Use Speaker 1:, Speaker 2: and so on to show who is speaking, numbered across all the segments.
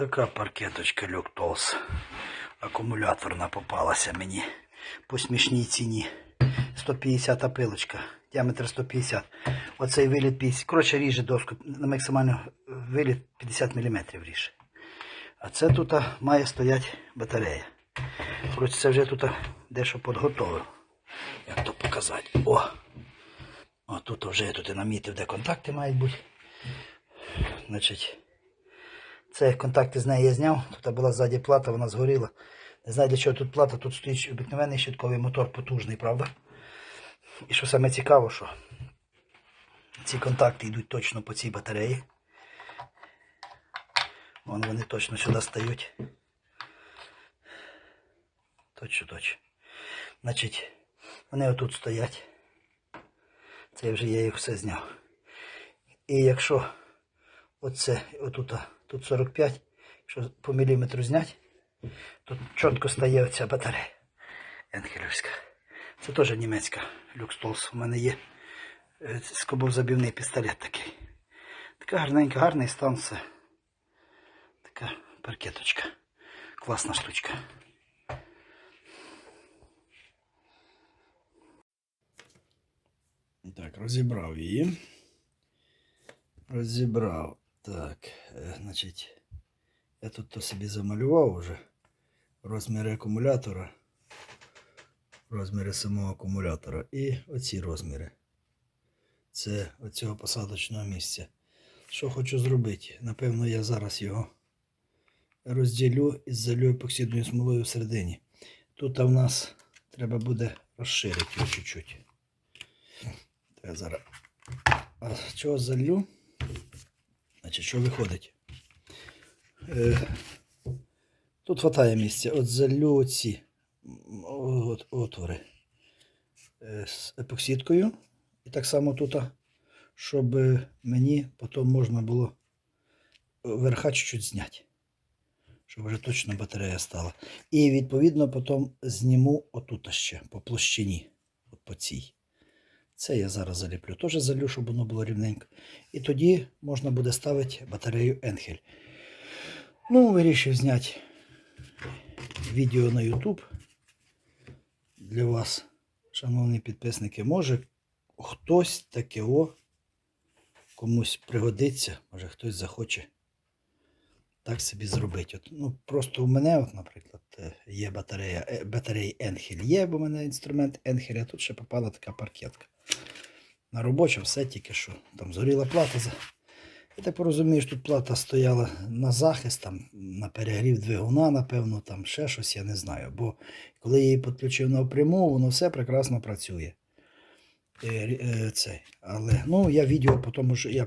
Speaker 1: Така паркеточка Люктолс. Акумуляторна попалася мені по смішній ціні. 150 пилочка. Діаметр 150. Оцей виліт 50. Коротше, ріже доску на максимальний виліт 50 мм ріже. А це тут має стояти батарея. Коротше, це вже тут дещо підготовив. Як то показати? О! О, тут вже я тут і намітив, де контакти мають бути. Значить, це контакти з неї я зняв. Тут була ззаді плата, вона згоріла. Не знаю, для чого тут плата, тут стоїть обикновений щитковий мотор потужний, правда? І що саме цікаво, що ці контакти йдуть точно по цій батареї. Вон вони точно сюди стають. Точно, точно. Значить, вони отут стоять. Це вже я їх все зняв. І якщо оце, отут, тут 45, якщо по міліметру зняти, тут чітко стає оця батарея Енхелівська. Це теж німецька люкстолс. У мене є е, скобовзабівний пістолет такий. Така гарненька, гарний стан все. Така паркеточка. Класна штучка. Так, розібрав її. Розібрав. Так, е, значить, я тут то собі замалював уже розміри акумулятора, розміри самого акумулятора і оці розміри. Це оцього посадочного місця. Що хочу зробити? Напевно, я зараз його розділю і залю епоксидною смолою всередині. Тут в нас треба буде розширити його чуть-чуть. Я зараз. А чого залью? Значить, що виходить? Е, тут хватає місця. От залю оці м, от, отвори е, з епоксидкою. І так само тут, щоб е, мені потім можна було верха чуть-чуть зняти. Щоб вже точно батарея стала. І відповідно потім зніму отут ще по площині. От по цій. Це я зараз заліплю. Теж залю, щоб воно було рівненько. І тоді можна буде ставити батарею Енхель. Ну, вирішив зняти відео на YouTube для вас, шановні підписники. Може хтось таке о комусь пригодиться, може хтось захоче так собі зробити. От, ну, просто у мене, от, наприклад, е, є батарея, е, батареї Енхель є, бо у мене інструмент Енхель, а тут ще попала така паркетка. На робочу все тільки що. Там згоріла плата. Я так порозумію, що тут плата стояла на захист, там, на перегрів двигуна, напевно, там ще щось, я не знаю. Бо коли я її підключив напряму, воно все прекрасно працює. Е, е, цей. Але ну, я відео потім вже я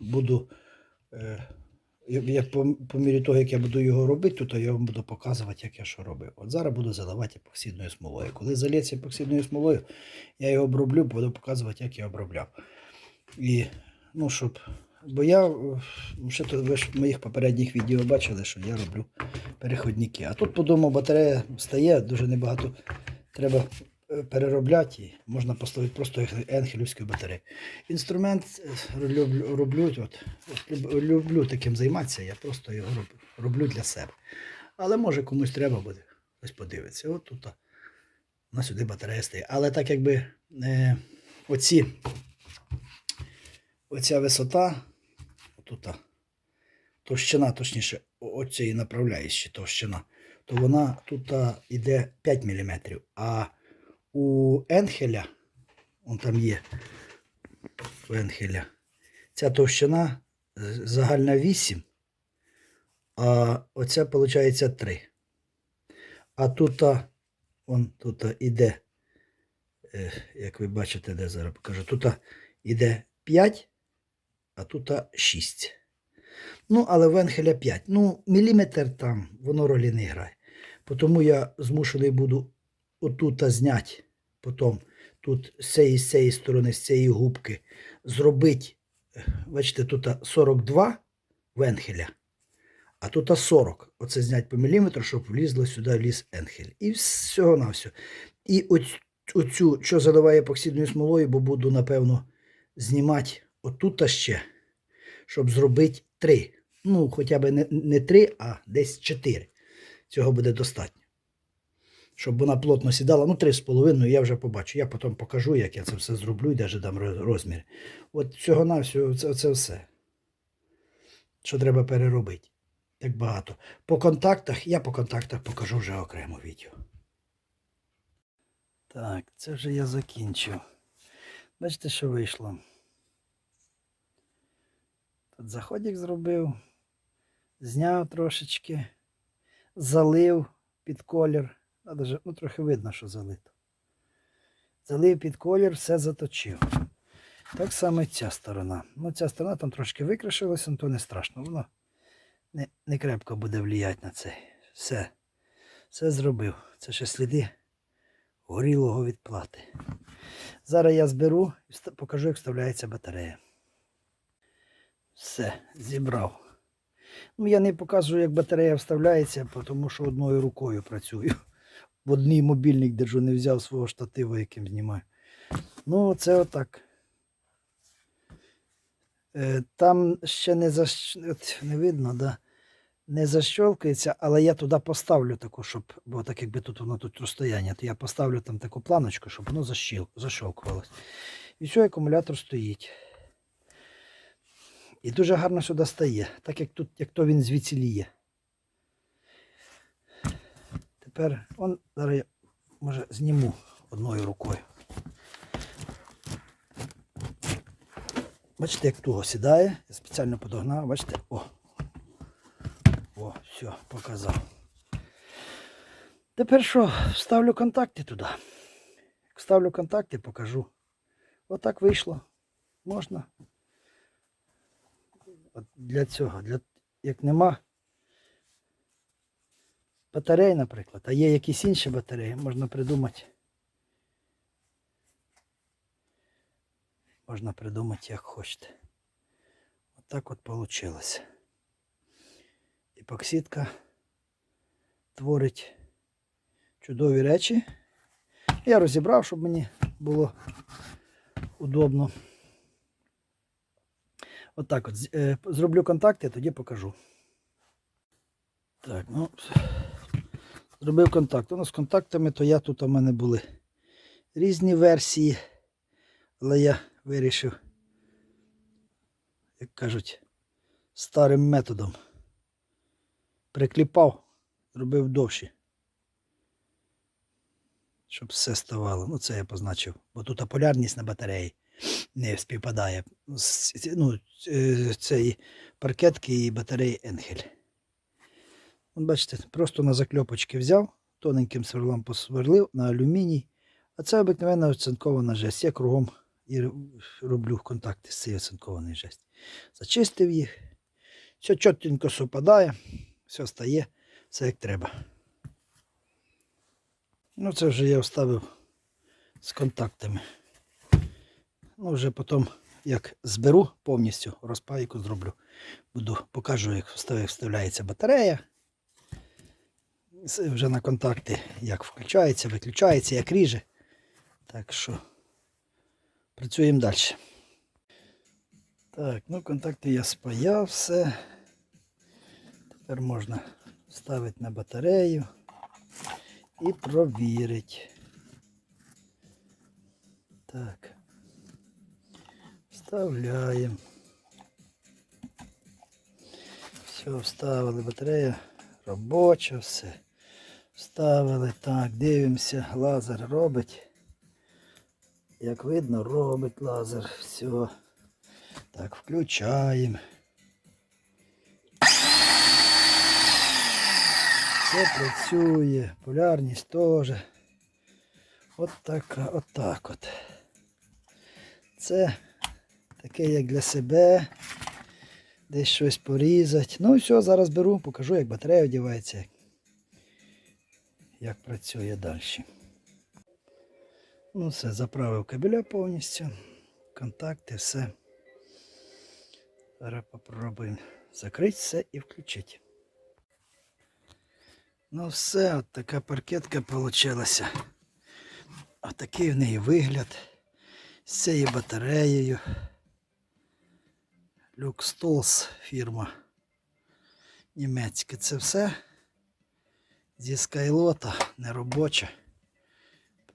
Speaker 1: буду. Я- по, по мірі того, як я буду його робити, то, я вам буду показувати, як я що робив. От зараз буду заливати епоксидною смолою. Коли залється епоксидною смолою, я його оброблю, буду показувати, як я обробляв. І, ну, щоб. Бо я е, ще то ви ж в моїх попередніх відео бачили, що я роблю переходники. А тут, подумав, батарея стає, дуже небагато треба переробляти і можна поставити просто енхелівську батарею. Інструмент е, люблю, от, люблю таким займатися, я просто його роб, роблю для себе. Але може комусь треба буде, хтось подивиться. От тут у сюди батарея стає. Але так якби е, оці, оця висота, отут, товщина, точніше, оцієї направляючої товщина, то вона тут іде 5 мм. А у Енхеля, он там є у Енхеля, ця товщина е, загальна 8, а оця виходить 3. А тут, он тут іде, е, як ви бачите, де зараз покажу, тут іде 5, а тут а, 6. Ну, але в Енхеля 5. Ну, міліметр там, воно ролі не грає. Тому я змушений буду отут зняти, потім тут з цієї, з цієї сторони, з цієї губки, зробити, бачите, тут 42 венхеля, а тут 40. Оце зняти по міліметру, щоб влізло сюди ліс енхель. І всього на все. І оцю, що заливає епоксидною смолою, бо буду, напевно, знімати отут ще, щоб зробити 3. Ну, хоча б не, не 3, а десь 4. Цього буде достатньо. Щоб вона плотно сідала, ну 3,5 я вже побачу. Я потім покажу, як я це все зроблю і навіть дам роз- розміри. От всього на всього це, це все. Що треба переробити. Так багато. По контактах, я по контактах покажу вже окремо відео. Так, це вже я закінчив. Бачите, що вийшло. Тут заходик зробив, зняв трошечки, залив під колір. Даже, ну, трохи видно, що залито. Залив під колір, все заточив. Так само і ця сторона. Ну, ця сторона там трошки викрашилася, ну то не страшно. Воно не, не крепко буде вліяти на це. Все. Все зробив. Це ще сліди горілого від плати. Зараз я зберу і покажу, як вставляється батарея. Все, зібрав. Ну, я не показую, як батарея вставляється, тому що одною рукою працюю. В одній мобільник держу, не взяв свого штатива, яким знімаю. Ну, це отак. Е, Там ще не защ... от не видно, да? не защолкається, але я туди поставлю таку, щоб, бо так якби тут воно тут розстояння, то я поставлю там таку планочку, щоб воно защолкувалось. І все, акумулятор стоїть. І дуже гарно сюди стає, так як тут, як то він звідсіліє. Тепер он зараз я може зніму одною рукою. Бачите, як туго сідає. Я спеціально подогнав, бачите, о. О, все, показав. Тепер що, вставлю контакти туди. Як вставлю контакти, покажу. Отак вийшло. Можна. От для цього, для, як нема батарей, наприклад, а є якісь інші батареї, можна придумати. Можна придумати, як хочете. Отак от вийшло. Епоксидка творить чудові речі. Я розібрав, щоб мені було удобно. Отак от, з- е, зроблю контакти, тоді покажу. Так, ну, зробив контакт. Ну, з контактами, то я тут у мене були різні версії, але я вирішив, як кажуть, старим методом. Прикліпав, зробив довші. Щоб все ставало. Ну, це я позначив. Бо тут полярність на батареї не співпадає. Ну, е, цієї паркетки і батареї Енхель. От бачите, просто на закльопочки взяв, тоненьким сверлом посверлив на алюміній. А це обикновенна оцинкована жесть. Я кругом і роблю контакти з цією оцинкованою жесть. Зачистив їх. Все чітко совпадає, все стає, все як треба. Ну, це вже я вставив з контактами. Ну, вже потім, як зберу повністю, розпайку зроблю. Буду, покажу, як вставляється батарея. Вже на контакти, як включається, виключається, як ріже. Так що працюємо далі. Так, ну контакти я спаяв все. Тепер можна ставити на батарею і провірити. Так. Вставляємо. Все, вставили батарея робоча, все. Вставили. Так, дивимося, лазер робить. Як видно, робить лазер. Все. Так, включаємо. Все працює, полярність теж. От така, от так от. Це таке як для себе. Десь щось порізати. Ну все, зараз беру, покажу, як батарея одягається, як працює далі. Ну все, заправив кабеля повністю. Контакти, все. Зараз попробуємо закрити все і включити. Ну все, от така паркетка вийшла. Отакий в неї вигляд з цією батареєю. Люкстолс фірма. німецьке. Це все зі скайлота, неробоче.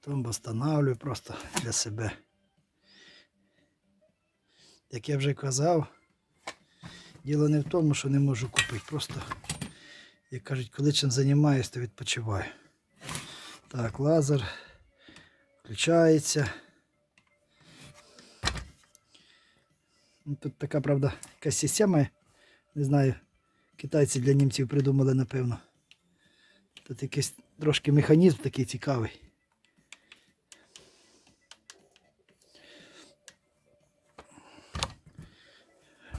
Speaker 1: Потім встановлюю просто для себе. Як я вже казав, діло не в тому, що не можу купити. Просто, як кажуть, коли чим займаюся, то відпочиваю. Так, лазер включається. Ну, Тут така, правда, якась система. Не знаю, китайці для німців придумали, напевно. Тут якийсь трошки механізм такий цікавий.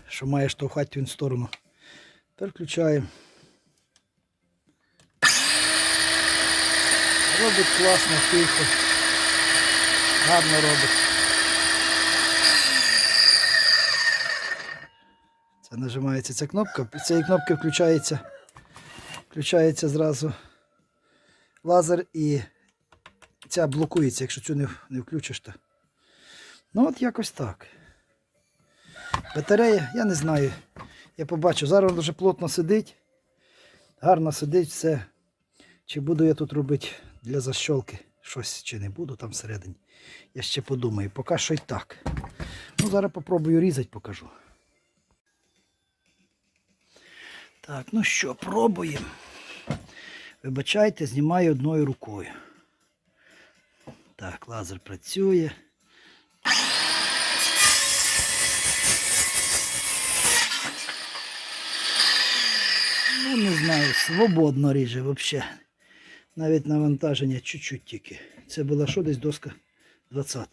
Speaker 1: Що має штовхати він в сторону. Тепер включаємо. Робить класно, тихо. Гарно робить. Це нажимається ця кнопка. Цієї кнопки включається, включається зразу лазер і ця блокується, якщо цю не, не включиш. То. Ну от якось так. Батарея, я не знаю. Я побачу, зараз дуже плотно сидить. Гарно сидить все. Чи буду я тут робити для защолки щось, чи не буду там всередині. Я ще подумаю, поки що й так. Ну, зараз попробую різати, покажу. Так, ну що, пробуємо. Вибачайте, знімаю одною рукою. Так, лазер працює. Ну, не знаю, свободно ріже взагалі. Навіть навантаження чуть-чуть тільки. Це була що десь доска 20.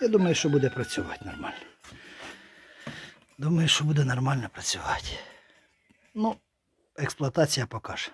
Speaker 1: Я думаю, що буде працювати нормально. Думаю, що буде нормально працювати. Ну, експлуатація покаже.